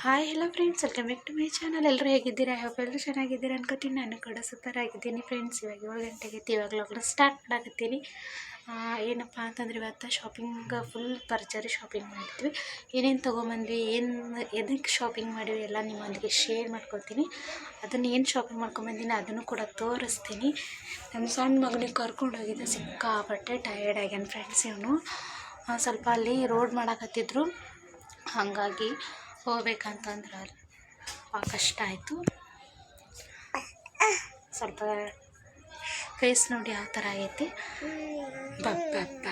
Hi hello friends welcome back to my channel ಎಲ್ಲರೂ ಹೇಗಿದ್ದೀರಾ? Hope ಎಲ್ಲರೂ ಚೆನ್ನಾಗಿದ್ದೀರಾ ಅನ್ಕೋತೀನಿ. ನಾನು ಕೂಡ ಸೂಪರ್ ಆಗಿದ್ದೀನಿ ಫ್ರೆಂಡ್ಸ್ ಇವಾಗ ಏಳು ಗಂಟೆಗೆ ಇವಾಗಲೂ ಇವಾಗ ಲಗ್ನ ಸ್ಟಾರ್ಟ್ ಮಾಡಾಕತ್ತೀನಿ. ಏನಪ್ಪ ಅಂತಂದ್ರೆ ಇವತ್ತು ಶಾಪಿಂಗ್ ಫುಲ್ ಪರ್ಚರಿ ಶಾಪಿಂಗ್ ಮಾಡಿದ್ವಿ. ಏನೇನು ತೊಗೊಂಬಂದ್ವಿ, ಏನು ಎದಕ್ಕೆ ಶಾಪಿಂಗ್ ಮಾಡಿವಿ ಎಲ್ಲ ನಿಮ್ಮೊಂದಿಗೆ ಶೇರ್ ಮಾಡ್ಕೊತೀನಿ. ಅದನ್ನು ಏನು ಶಾಪಿಂಗ್ ಮಾಡ್ಕೊಂಬಂದಿನಿ ಅದನ್ನು ಕೂಡ ತೋರಿಸ್ತೀನಿ. ನಮ್ಮ ಸಣ್ಣ ಮಗನಿಗೆ ಕರ್ಕೊಂಡು ಹೋಗಿದ್ದೆ. ಸಿಕ್ಕಾಪಟ್ಟೆ ಟಯರ್ಡ್ ಆಗ್ಯಾನ ಫ್ರೆಂಡ್ಸ್ ಇವನು. ಸ್ವಲ್ಪ ಅಲ್ಲಿ ರೋಡ್ ಮಾಡಾಕತ್ತಿದ್ರು. ಹಾಗಾಗಿ ಹೋಗ್ಬೇಕಂತಂದ್ರೆ ಕಷ್ಟ ಆಯಿತು. ಸ್ವಲ್ಪ ಫೇಸ್ ನೋಡಿ ಯಾವ ಥರ ಆಗೈತಿ ಬಪ್ಪ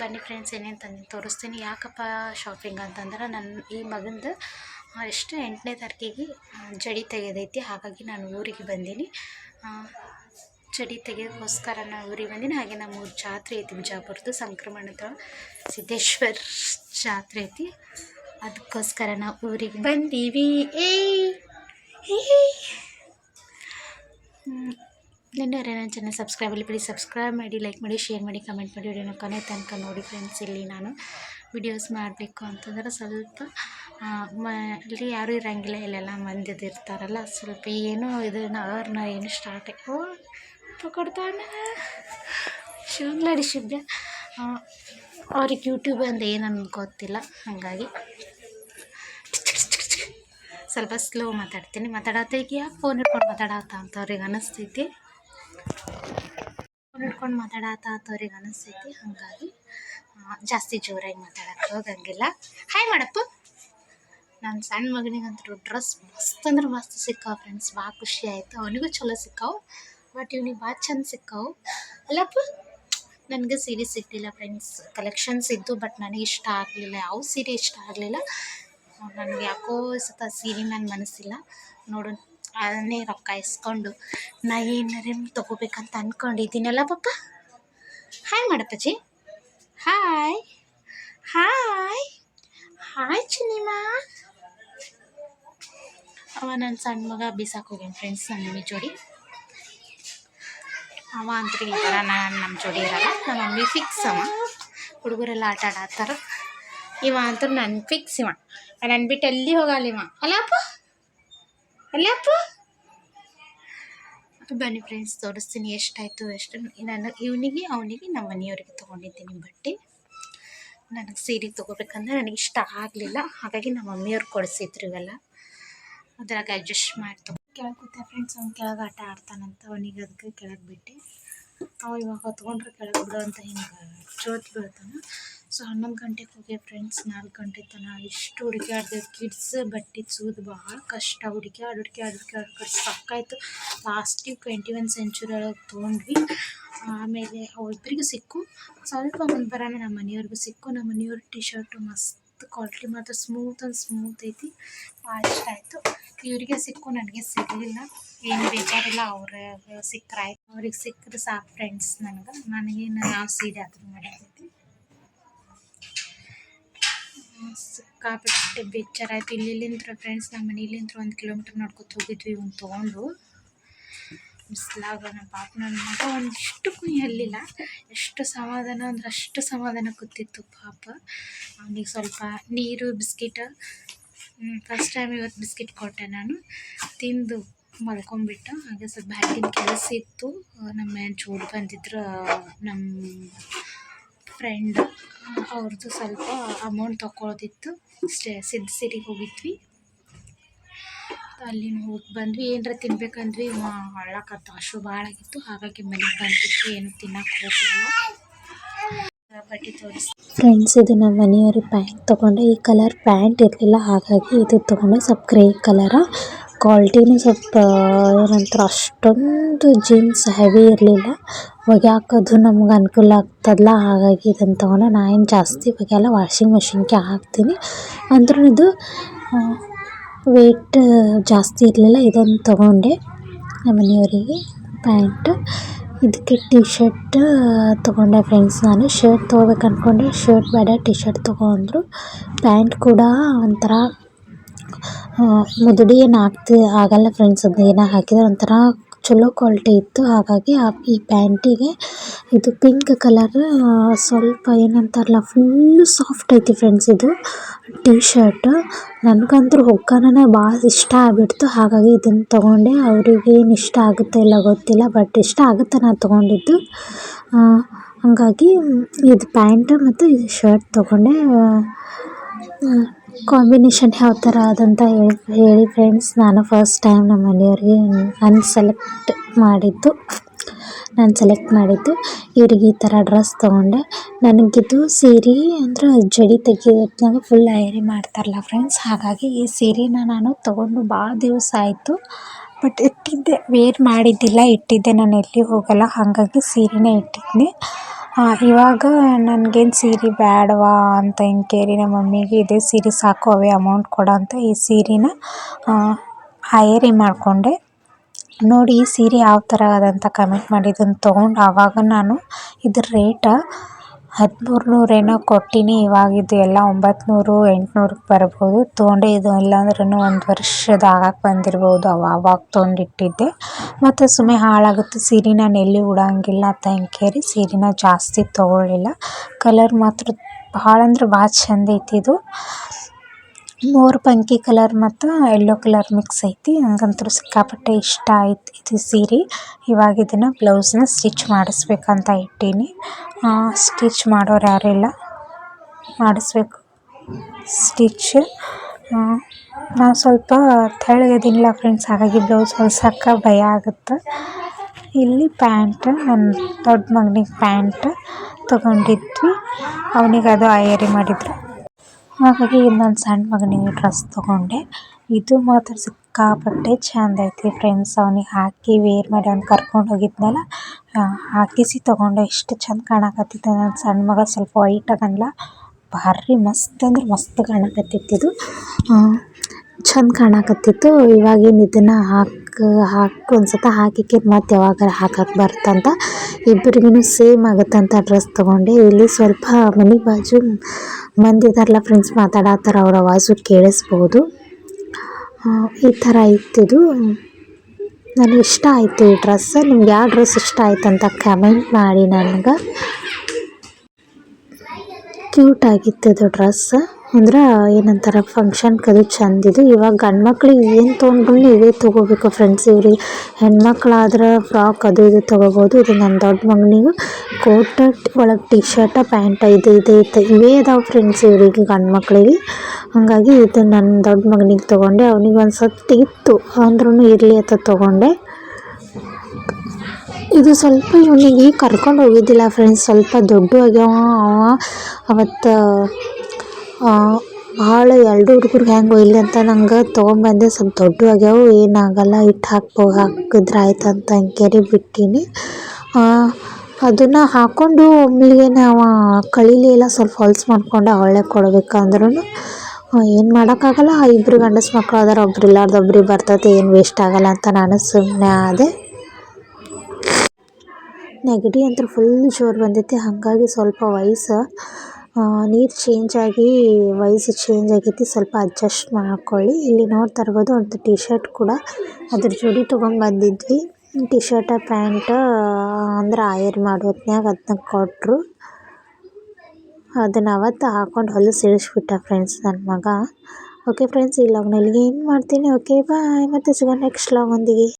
ಬನ್ನಿ ಫ್ರೆಂಡ್ಸ್ ಏನೇನು ತಂದು ತೋರಿಸ್ತೀನಿ. ಯಾಕಪ್ಪ ಶಾಪಿಂಗ್ ಅಂತಂದ್ರೆ ನನ್ನ ಈ ಮಗಂದು ಎಷ್ಟು ಎಂಟನೇ ತಾರೀಕಿಗೆ ಜಡಿ ತೆಗೆದೈತಿ. ಹಾಗಾಗಿ ನಾನು ಊರಿಗೆ ಬಂದೀನಿ. ಆ, ಜಡಿ ತೆಗೆಯೋಕ್ಕೋಸ್ಕರ ನಾನು ಊರಿಗೆ ಬಂದೀನಿ ಹಾಗೆ ನಮ್ಮ ಊರು ಜಾತ್ರೆ ಐತಿ ಬಿಜಾಪುರದ್ದು ಸಂಕ್ರಮಣದ ಸಿದ್ದೇಶ್ವರ್ ಜಾತ್ರೆ ಐತಿ. ಅದಕ್ಕೋಸ್ಕರ ನಾವು ಊರಿಗೆ ಬಂದೀವಿ. ಏಯ್ ನಿನ್ನ ನನ್ನ ಚಾನಲ್ ಸಬ್ಸ್ಕ್ರೈಬ್ ಅಲ್ಲಿ ಪ್ಲೀಸ್ ಸಬ್ಸ್ಕ್ರೈಬ್ ಮಾಡಿ ಲೈಕ್ ಮಾಡಿ ಶೇರ್ ಮಾಡಿ ಕಮೆಂಟ್ ಮಾಡಿ ವಿಡಿಯೋನ ಕೊನೆ ತನಕ ನೋಡಿ ಫ್ರೆಂಡ್ಸ್ ಇಲ್ಲಿ ನಾನು. ವಿಡಿಯೋಸ್ ಮಾಡಬೇಕು ಅಂತಂದ್ರೆ ಸ್ವಲ್ಪ ಇಲ್ಲಿ ಯಾರೂ ಇರೋಂಗಿಲ್ಲ ಇಲ್ಲೆಲ್ಲ ಮಂದಿದಿರ್ತಾರಲ್ಲ ಸ್ವಲ್ಪ ಏನೋ ಇದನ್ನು ಅವ್ರನ್ನ ಏನು ಸ್ಟಾರ್ಟ್ ಓ ಕೊಡ್ತಾನೆ. ಶಿವಂಗ್ಲಾಡಿ ಶಿವ್ಯ ಅವ್ರಿಗೆ ಯೂಟ್ಯೂಬ್ ಅಂದ ಏನನ್ನು ಗೊತ್ತಿಲ್ಲ, ಹಾಗಾಗಿ. ಸ್ವಲ್ಪ ಸ್ಲೋ ಮಾತಾಡ್ತೀನಿ. ಮಾತಾಡತ್ತೈತಿ ಯಾಕೆ ಫೋನ್ ಹಿಡ್ಕೊಂಡು ಮಾತಾಡತ್ತ ಅಂತ ಅವ್ರಿಗೆ ಅನಿಸ್ತೈತಿ? ಫೋನ್ ಹಿಡ್ಕೊಂಡು ಮಾತಾಡತ್ತ ಅಂತ ಅವ್ರಿಗೆ ಅನಿಸ್ತೈತಿ, ಹಾಗಾಗಿ ಜಾಸ್ತಿ ಜೋರಾಗಿ ಮಾತಾಡಕ್ಕೆ ಹೋಗಂಗಿಲ್ಲ. ಹಾಯ್ ಮಾಡಪ್ಪ ನನ್ನ ಸಣ್ಣ ಮಗನಿಗಂತೂ ಡ್ರೆಸ್ ಮಸ್ತ್ ಅಂದ್ರೆ ಮಸ್ತ್ ಸಿಕ್ಕಾವ ಫ್ರೆಂಡ್ಸ್ ಭಾಳ ಖುಷಿ ಆಯಿತು. ಅವನಿಗೂ ಚಲೋ ಸಿಕ್ಕಾವು. ಬಟ್ ಇವ್ನಿಗೆ ಭಾಳ ಚಂದ ಸಿಕ್ಕವು. ಅಲ್ಲಪ್ಪ, ನನಗೆ ಸೀರೆ ಸಿಕ್ಕಿಲ್ಲ ಫ್ರೆಂಡ್ಸ್ ಕಲೆಕ್ಷನ್ಸ್ ಇದ್ದು ಬಟ್ ನನಗೆ ಇಷ್ಟ ಆಗಲಿಲ್ಲ. ಯಾವ ಸೀರೆ ಇಷ್ಟ ಆಗಲಿಲ್ಲ? ನನಗೆ ಯಾಕೋ ಸತ ಸೀರೆ ನನ್ನ ಮನಸ್ಸಿಲ್ಲ. ನೋಡು ಅದನ್ನೇ ರೊಕ್ಕ ಇಸ್ಕೊಂಡು ನಾ ಏನಾರೇ ತೊಗೋಬೇಕಂತ ಅಂದ್ಕೊಂಡಿದ್ದೀನಲ್ಲ ಪಪ್ಪ ಹಾಯ್ ಮಾಡಪ್ಪಜ್ಜಿ ಹಾಯ್ ಹಾಯ್ ಹಾಯ್ ಚಿನಿಮಾ ಅವ ನನ್ನ ಸಣ್ಣ ಮಗ ಬಿಸಾಕೋಗ್ಯಾನ ಫ್ರೆಂಡ್ಸ್ ನನ್ನ ಮಮ್ಮಿ ಜೋಡಿ. ಅವ ಅಂತ ನಾನು ನಮ್ಮ ಜೋಡಿ ಇರಲ್ಲ. ನಮ್ಮ ಮಮ್ಮಿ ಫಿಕ್ಸ್ ಅವ ಹುಡುಗರೆಲ್ಲ ಆಟ ಆಡತ್ತಾರ ಇವ ಅಂತೂ ನನ್ನ ಫಿಕ್ಸ್ ಇವ. ನನ್ನ ಬಿಟ್ಟು ಎಲ್ಲಿ ಹೋಗಲ್ಲ ಇವ. ಅಲ್ಲಪ್ಪ ಅಲ್ಲಪ್ಪ ಬನ್ನಿ ಫ್ರೆಂಡ್ಸ್ ತೋರಿಸ್ತೀನಿ ಎಷ್ಟಾಯಿತು ಎಷ್ಟು. ನಾನು ಇವನಿಗೆ, ಅವನಿಗೆ, ನಮ್ಮ ಮನೆಯವ್ರಿಗೆ ತೊಗೊಂಡಿದ್ದೀನಿ ಬಟ್ಟೆ. ನನಗೆ ಸೀರೆ ತೊಗೋಬೇಕಂದ್ರೆ ನನಗೆ ಇಷ್ಟ ಆಗಲಿಲ್ಲ. ಹಾಗಾಗಿ ನಮ್ಮ ಮಮ್ಮಿಯವ್ರು ಕೊಡಿಸಿದ್ರು ಇವೆಲ್ಲ. ಅದ್ರಾಗ ಅಡ್ಜಸ್ಟ್ ಮಾಡ್ತು. ಕೆಳಗೆ ಕೂತ ಫ್ರೆಂಡ್ಸ್ ಅವ್ನು ಕೆಳಗೆ ಆಟ ಆಡ್ತಾನಂತ ಅವನಿಗೆ ಅದಕ್ಕೆ ಕೆಳಗೆ ಬಿಟ್ಟು. ಅವ ಇವಾಗ ಹೊತ್ಕೊಂಡ್ರೆ ಕೆಳಗೆ ಬಿಡೋ ಅಂತ ಹಿಂಗೆ ಜೋತ್ ಬೀಳ್ತಾನೆ ಸೊ ಹನ್ನೊಂದು ಗಂಟೆಗೆ ಹೋಗಿ ಫ್ರೆಂಡ್ಸ್ ನಾಲ್ಕು ಗಂಟೆ ತನಕ ಇಷ್ಟು ಹುಡುಕ್ಯಾಡ್ದೆ ಕಿಡ್ಸ್ ಬಟ್ಟೆ ಸೂದು ಭಾಳ ಕಷ್ಟ. ಹುಡುಕ್ಯಾಡ್ ಹುಡುಕ್ಯಾಡ್ ಹುಡುಕ್ಯಾಡ್ ಹುಡುಕ್ಯಾಡ್ ಸಾಕಾಯಿತು ಲಾಸ್ಟಿಗೆ ಟ್ವೆಂಟಿ ಒನ್ ಸೆಂಚುರಿ ಒಳಗೆ ತೊಗೊಂಡ್ವಿ. ಆಮೇಲೆ ಅವರಿಬ್ಬರಿಗೂ ಸಿಕ್ಕು. ಸ್ವಲ್ಪ ಮುಂದೆ ಬರೋಣ ನಮ್ಮ ಮನೆಯವ್ರಿಗೂ ಸಿಕ್ಕು. ನಮ್ಮ ಮನೆಯವ್ರ ಟಿ ಶರ್ಟು ಮಸ್ತ್ ಕ್ವಾಲಿಟಿ ಮಾತ್ರ ಸ್ಮೂತ್ ಅಂಡ್ ಸ್ಮೂತ್ ಐತಿ. ಭಾಳ ಇಷ್ಟ ಆಯಿತು. ಇವರಿಗೆ ಸಿಕ್ಕು, ನನಗೆ ಸಿಗಲಿಲ್ಲ. ಏನು ಬೇಜಾರಿಲ್ಲ, ಅವ್ರಿಗೆ ಸಿಕ್ಕರೆ ಆಯ್ತು. ಅವ್ರಿಗೆ ಸಿಕ್ಕರೆ ಸಾಕು ಫ್ರೆಂಡ್ಸ್ ನನಗೆ. ನನಗೇನು ಯಾವ ಸೀರೆ ಆದ್ರೂ ನಡೆಯತೈತಿ ಸಿಕ್ಕಾಪಟ್ಟೆ ಬೇಜಾರಾಯ್ತು. ಇಲ್ಲಿಂತ್ರ ಫ್ರೆಂಡ್ಸ್ ನಮ್ಮ ಮನೆಯಲ್ಲಿಂತ್ರ ಒಂದು ಕಿಲೋಮೀಟ್ರ್ ನಡ್ಕೊತ ಹೋಗಿದ್ವಿ, ಇವ್ನು ತೊಗೊಂಡು. ಬಿಸ್ಲಾಗ ನಮ್ಮ ಪಾಪ ನನ್ನ ಮಗ ಒಂದಿಷ್ಟು ಎಲ್ಲಿಲ್ಲ ಎಷ್ಟು ಸಮಾಧಾನ ಅಂದ್ರೆ ಅಷ್ಟು ಸಮಾಧಾನ ಕೂತಿತ್ತು ಪಾಪ. ಅವನಿಗೆ ಸ್ವಲ್ಪ ನೀರು, ಬಿಸ್ಕಿಟ್ ಫಸ್ಟ್ ಟೈಮ್ ಇವತ್ತು ಬಿಸ್ಕಿಟ್ ಕೊಟ್ಟೆ ನಾನು. ತಿಂದು ಮಲ್ಕೊಂಬಿಟ್ಟ ಹಾಗೆ ಸ್ವಲ್ಪ ಬ್ಯಾಗಿನ ಕೆಲಸ ಇತ್ತು. ನಮ್ಮ ಜೋಡ್ ಬಂದಿದ್ರು, ನಮ್ಮ ಫ್ರೆಂಡ್ ಅವ್ರದ್ದು ಸ್ವಲ್ಪ ಅಮೌಂಟ್ ತೊಗೊಳೋದಿತ್ತು ಸ್ಟೇ ಸಿದ್ಧ ಸಿರಿಗೆ ಹೋಗಿದ್ವಿ. ಅಲ್ಲಿನ ಹೋಗಿ ಬಂದ್ವಿ, ಏನರ ತಿನ್ಬೇಕಂದ್ವಿ ಇವ ಅಳ್ಳಕತ್ತ ಹಶು ಭಾಳ ಆಗಿತ್ತು, ಹಾಗಾಗಿ ಮನೆಗೆ ಬಂದ್ಬಿಟ್ಟು ಏನು ತಿನ್ನಕ್ಕೆ ಹೋಗಿಲ್ಲ ಫ್ರೆಂಡ್ಸ್ ಇದು ನಮ್ಮ ಮನೆಯವ್ರಿಗೆ ಪ್ಯಾಂಟ್ ತೊಗೊಂಡೆ, ಈ ಕಲರ್ ಪ್ಯಾಂಟ್ ಇರಲಿಲ್ಲ, ಹಾಗಾಗಿ ಇದು ತೊಗೊಂಡೆ ಸ್ವಲ್ಪ ಗ್ರೇ ಕಲರ. ಕ್ವಾಲಿಟಿನೂ ಸ್ವಲ್ಪ ಏನಂತಾರೆ, ಅಷ್ಟೊಂದು ಜೀನ್ಸ್ ಹೆವಿ ಇರಲಿಲ್ಲ. ಒಗ್ಯಾಕೋದು ನಮ್ಗೆ ಅನುಕೂಲ ಆಗ್ತದಲ್ಲ ಹಾಗಾಗಿ ಇದನ್ನು ತೊಗೊಂಡೆ ನಾ ಏನು ಜಾಸ್ತಿ ಒಗೆಯಲ್ಲ ವಾಷಿಂಗ್ ಮೆಷಿನ್ಗೆ ಹಾಕ್ತೀನಿ. ಅಂದ್ರೂ ಇದು ವೆಯ್ಟ್ ಜಾಸ್ತಿ ಇರಲಿಲ್ಲ, ಇದೊಂದು ತೊಗೊಂಡೆ. ನಮ್ಮ ಮನೆಯವರಿಗೆ ಪ್ಯಾಂಟ್. ಇದಕ್ಕೆ ಟಿ ಶರ್ಟ್ ತೊಗೊಂಡೆ ಫ್ರೆಂಡ್ಸ್ ನಾನು. ಶರ್ಟ್ ತೊಗೋಬೇಕು ಅಂದ್ಕೊಂಡೆ ಶರ್ಟ್ ಬೇಡ ಟಿ ಶರ್ಟ್ ತೊಗೊಂಡ್ರು ಪ್ಯಾಂಟ್ ಕೂಡ ಒಂಥರ ಮುದುಡಿ ಏನು ಆಗ್ತಿ ಆಗಲ್ಲ ಫ್ರೆಂಡ್ಸ್ ಅದು ಏನೋ ಹಾಕಿದ್ರೆ ಒಂಥರ ಚಲೋ ಕ್ವಾಲಿಟಿ ಇತ್ತು. ಹಾಗಾಗಿ ಈ ಪ್ಯಾಂಟಿಗೆ ಇದು ಪಿಂಕ್ ಕಲರ್ ಸ್ವಲ್ಪ ಏನಂತಾರಲ್ಲ ಫುಲ್ ಸಾಫ್ಟ್ ಐತಿ ಫ್ರೆಂಡ್ಸ್ ಇದು. ಟೀ ಶರ್ಟ್ ನನಗಂತೂ ಹೊಕ್ಕನನೇ ಭಾಳ ಇಷ್ಟ ಆಗ್ಬಿಡ್ತು. ಹಾಗಾಗಿ ಇದನ್ನು ತೊಗೊಂಡೆ. ಅವರಿಗೆ ಏನು ಇಷ್ಟ ಆಗುತ್ತೆ ಇಲ್ಲ ಗೊತ್ತಿಲ್ಲ, ಬಟ್ ಇಷ್ಟ ಆಗುತ್ತೆ ನಾನು ತೊಗೊಂಡಿದ್ದು. ಹಾಗಾಗಿ ಇದು ಪ್ಯಾಂಟ್ ಮತ್ತು ಇದು ಶರ್ಟ್ ತೊಗೊಂಡೆ. ಕಾಂಬಿನೇಷನ್ ಯಾವ ಥರ ಅದಂತ ಹೇಳಿ ಹೇಳಿ ಫ್ರೆಂಡ್ಸ್ ನಾನು ಫಸ್ಟ್ ಟೈಮ್ ನಮ್ಮ ಮನೆಯವ್ರಿಗೆ ನಾನು ಸೆಲೆಕ್ಟ್ ಮಾಡಿದ್ದು. ನಾನು ಸೆಲೆಕ್ಟ್ ಮಾಡಿದ್ದು. ಇವ್ರಿಗೆ ಈ ಥರ ಡ್ರೆಸ್ ತೊಗೊಂಡೆ. ನನಗಿದು ಸೀರೆ ಅಂದ್ರೆ ಜಡಿ ತೆಗಿಯೋದ್ನಾಗ ಫುಲ್ ಐರಿ ಮಾಡ್ತಾರಲ್ಲ ಫ್ರೆಂಡ್ಸ್ ಹಾಗಾಗಿ ಈ ಸೀರೆನ ನಾನು ತೊಗೊಂಡು ಭಾಳ ದಿವಸ ಆಯಿತು. ಬಟ್ ಇಟ್ಟಿದ್ದೆ ವೇರ್ ಮಾಡಿದ್ದಿಲ್ಲ, ಇಟ್ಟಿದ್ದೆ. ನಾನು ಎಲ್ಲಿ ಹೋಗಲ್ಲ. ಹಾಗಾಗಿ ಸೀರೆನೇ ಇಟ್ಟಿದ್ದೆ. ಇವಾಗ ನನಗೇನು ಸೀರೆ ಬೇಡವಾ ಅಂತ ಹಿಂಗೆ ಕೇಳಿ ನಮ್ಮ ಮಮ್ಮಿಗೆ, ಇದೇ ಸೀರೆ ಸಾಕು, ಅವೇ ಅಮೌಂಟ್ ಕೊಡು ಅಂತ ಈ ಸೀರೆನ ಹಯರಿ ಮಾಡಿಕೊಂಡೆ. ನೋಡಿ ಈ ಸೀರೆ ಯಾವ ಥರ ಅದಂತ ಕಮೆಂಟ್ ಮಾಡಿ ಇದನ್ನು ತೊಗೊಂಡು ಆವಾಗ ನಾನು ಇದ್ರ ರೇಟ ಹದಿಮೂರು ಕೊಟ್ಟಿನಿ, ಇವಾಗ ಇದು ಎಲ್ಲ ಒಂಬತ್ತು ನೂರು ಎಂಟುನೂರಕ್ಕೆ ಬರ್ಬೋದು. ತೊಗೊಂಡೆ, ಇದು ಇಲ್ಲಾಂದ್ರೂ ಒಂದು ವರ್ಷದ ಆಗಕ್ಕೆ ಬಂದಿರ್ಬೋದು, ಅವ ಅವಾಗ ತೊಗೊಂಡಿಟ್ಟಿದ್ದೆ. ಮತ್ತು ಸುಮ್ಮನೆ ಹಾಳಾಗುತ್ತೆ. ಸೀರೆ ಎಲ್ಲಿ ಉಡೋಂಗಿಲ್ಲ ಅಂತ ಹಿಂಗೆ ಕೇರಿ ಸೀರೆನ ಜಾಸ್ತಿ ತೊಗೊಳ್ಳಿಲ್ಲ ಕಲರ್ ಮಾತ್ರ ಭಾಳ ಅಂದ್ರೆ ಭಾಳ ಚಂದ ಐತಿ ಇದು. ಮೋರ್ ಪಂಕಿ ಕಲರ್ ಮತ್ತು ಯೆಲ್ಲೋ ಕಲರ್ ಮಿಕ್ಸ್ ಐತಿ. ನಂಗಂತೂ ಸಿಕ್ಕಾಪಟ್ಟೆ ಇಷ್ಟ ಆಯ್ತು ಇದು ಸೀರೆ. ಇವಾಗ ಇದನ್ನು ಬ್ಲೌಸ್ನ ಸ್ಟಿಚ್ ಮಾಡಿಸ್ಬೇಕಂತ ಇಟ್ಟೀನಿ. ಸ್ಟಿಚ್ ಮಾಡೋರು ಯಾರೂ ಇಲ್ಲ. ಮಾಡಿಸ್ಬೇಕು. ಸ್ಟಿಚ್ ನಾನು ಸ್ವಲ್ಪ ತೆಳ್ಳಗದೀನಿಲ್ಲ ಫ್ರೆಂಡ್ಸ್ ಹಾಗಾಗಿ ಬ್ಲೌಸ್ ಹೊಲ್ಸಕ್ಕೆ ಭಯ ಆಗುತ್ತೆ. ಇಲ್ಲಿ ಪ್ಯಾಂಟ್ ನನ್ನ ದೊಡ್ಡ ಮಗನಿಗೆ ಪ್ಯಾಂಟ್ ತೊಗೊಂಡಿದ್ವಿ. ಅವನಿಗೆ ಅದು ಆಯರಿ ಮಾಡಿದ್ರು. ಹಾಗಾಗಿ ನನ್ನ ಸಣ್ಣ ಮಗನಿಗೆ ಡ್ರೆಸ್ ತೊಗೊಂಡೆ. ಇದು ಮಾತ್ರ ಸಿಕ್ಕಾಪಟ್ಟೆ ಚೆಂದ ಐತಿ ಫ್ರೆಂಡ್ಸ್. ಅವನಿಗೆ ಹಾಕಿ ವೇರ್ ಮಾಡಿ ಅವ್ನು ಕರ್ಕೊಂಡು ಹೋಗಿದ್ನಲ್ಲ ಹಾಕಿಸಿ ತಗೊಂಡೆ. ಎಷ್ಟು ಚೆಂದ ಕಾಣಕತ್ತಿತ್ತು. ನನ್ನ ಸಣ್ಣ ಮಗ ಸ್ವಲ್ಪ ವೈಟ್ ಅದನಲ್ಲ ಭಾರಿ ಮಸ್ತ್ ಅಂದ್ರೆ ಮಸ್ತ್ ಕಾಣಕತ್ತಿತ್ತು ಇದು. ಚೆಂದ ಕಾಣಕತ್ತಿತ್ತು. ಇವಾಗೇನು ಇದನ್ನು ಹಾಕಿ ಹಾಕಿ ಒಂದು ಸತ ಹಾಕಿಕ್ಕೆ ಮತ್ತೆ ಯಾವಾಗಾರ ಹಾಕಕ್ಕೆ ಬರ್ತಂತ ಇಬ್ಬರಿಗೂ ಸೇಮ್ ಆಗುತ್ತಂತ ಡ್ರೆಸ್ ತಗೊಂಡೆ. ಇಲ್ಲಿ ಸ್ವಲ್ಪ ಮನೆ ಬಾಜು ಮಂದಿ ಇದಾರಲ್ಲ ಫ್ರೆಂಡ್ಸ್ ಮಾತಾಡತ್ತಾರ ಅವ್ರ ಆವಾಜು ಕೇಳಿಸ್ಬೋದು. ಈ ಥರ ಇತ್ತಿದು ನನಗೆ ಇಷ್ಟ ಆಯಿತು ಈ ಡ್ರೆಸ್ ನಿಮ್ಗೆ ಯಾವ ಡ್ರೆಸ್ ಇಷ್ಟ ಆಯ್ತು ಅಂತ ಕಮೆಂಟ್ ಮಾಡಿ ನನಗೆ. ಕ್ಯೂಟ್ ಆಗಿತ್ತು ಇದು ಡ್ರೆಸ್ ಅಂದ್ರೆ ಏನಂತಾರೆ ಫಂಕ್ಷನ್ ಅದು ಚಂದ ಇದು. ಇವಾಗ ಗಂಡು ಮಕ್ಳಿಗೆ ಏನು ತೊಗೊಂಡ್ರು ಇವೇ ತೊಗೋಬೇಕು ಫ್ರೆಂಡ್ಸ್ ಇವ್ರಿ ಹೆಣ್ಮಕ್ಳಾದ್ರೆ ಫ್ರಾಕ್ ಅದು ಇದು ತೊಗೋಬೋದು. ಇದು ನನ್ನ ದೊಡ್ಡ ಮಗನಿಗೆ ಕೋಟ್ ಒಳಗೆ ಟಿ ಶರ್ಟ ಪ್ಯಾಂಟ ಇದು ಇದು ಇತ್ತು. ಇವೇ ಅದಾವೆ ಫ್ರೆಂಡ್ಸ್ ಇವ್ರಿಗೆ ಗಂಡು ಮಕ್ಳಿಗೆ ಹಾಗಾಗಿ ಇದು ನನ್ನ ದೊಡ್ಡ ಮಗನಿಗೆ ತಗೊಂಡೆ. ಅವ್ನಿಗೆ ಒಂದು ಇತ್ತು. ಅಂದ್ರೂ ಇರಲಿ ಅಂತ ತೊಗೊಂಡೆ. ಇದು ಸ್ವಲ್ಪ ಇವನಿಗೆ ಕರ್ಕೊಂಡು ಹೋಗಿದ್ದಿಲ್ಲ ಫ್ರೆಂಡ್ಸ್ ಸ್ವಲ್ಪ ದೊಡ್ಡ ಆಗ್ಯಾವ. ಅವ ಅವತ್ತು ಭಾಳ ಎರಡು ಹುಡುಗರಿಗೆ ಹೆಂಗೆ ಒಯ್ಲಿ ಅಂತ ನಂಗೆ ತೊಗೊಂಬಂದೆ. ಸ್ವಲ್ಪ ದೊಡ್ಡ ಆಗ್ಯಾವು. ಏನಾಗಲ್ಲ ಇಟ್ಟು ಹಾಕ್ಬೋ ಹಾಕಿದ್ರೆ ಆಯ್ತು ಅಂತ ಅಂಕೇರಿ ಬಿಟ್ಟೀನಿ. ಅದನ್ನು ಹಾಕ್ಕೊಂಡು ಒಮ್ಮೆಲೇನೆ ಅವ ಕಳೀಲಿ ಇಲ್ಲ ಸ್ವಲ್ಪ ಹೊಲ್ಸ್ ಮಾಡ್ಕೊಂಡು ಅವಳೆ ಕೊಡ್ಬೇಕಂದ್ರೂ ಏನು ಮಾಡೋಕ್ಕಾಗಲ್ಲ. ಇಬ್ಬರು ಗಂಡಸು ಮಕ್ಳು ಅದಾರ, ಒಬ್ರು ಇಲ್ಲಾರ್ದು ಒಬ್ರಿಗೆ ಬರ್ತೈತೆ, ಏನು ವೇಸ್ಟ್ ಆಗಲ್ಲ ಅಂತ ನಾನು ಸುಮ್ಮನೆ ಆದೆ. ನೆಗಡಿ ಅಂತೂ ಫುಲ್ ಜೋರು ಬಂದೈತಿ ಹಾಗಾಗಿ ಸ್ವಲ್ಪ ವಯಸ್ಸು ನೀರು ಚೇಂಜ್ ಆಗಿ, ವಯಸ್ಸು ಚೇಂಜ್ ಆಗೈತಿ ಸ್ವಲ್ಪ ಅಡ್ಜಸ್ಟ್ ಮಾಡ್ಕೊಳ್ಳಿ. ಇಲ್ಲಿ ನೋಡ್ತಾ ಇರ್ಬೋದು, ಒಂದು ಟಿ ಶರ್ಟ್ ಕೂಡ ಅದ್ರ ಜೋಡಿ ತೊಗೊಂಡು ಬಂದಿದ್ವಿ. ಟಿ ಶರ್ಟ ಪ್ಯಾಂಟ್, ಅಂದ್ರೆ ಆಯರ್ ಮಾಡೋ ಹೊತ್ನ್ಯಾಗ ಅದನ್ನ ಕೊಟ್ಟರು ಅದನ್ನು ಅವತ್ತು ಹಾಕೊಂಡು ಹೊಲಸು ಇಳಿಸ್ಬಿಟ್ಟ ಫ್ರೆಂಡ್ಸ್ ನನ್ನ ಮಗ. ಓಕೆ ಫ್ರೆಂಡ್ಸ್ ಈ ಲಾಗ್ನಲ್ಲಿ ಏನು ಮಾಡ್ತೀನಿ? ಓಕೆ ಬಾಯ್ ಮತ್ತು ಸಿಗೋಣ ನೆಕ್ಸ್ಟ್ ಲಾಗ್ ಒಂದಿಗೆ.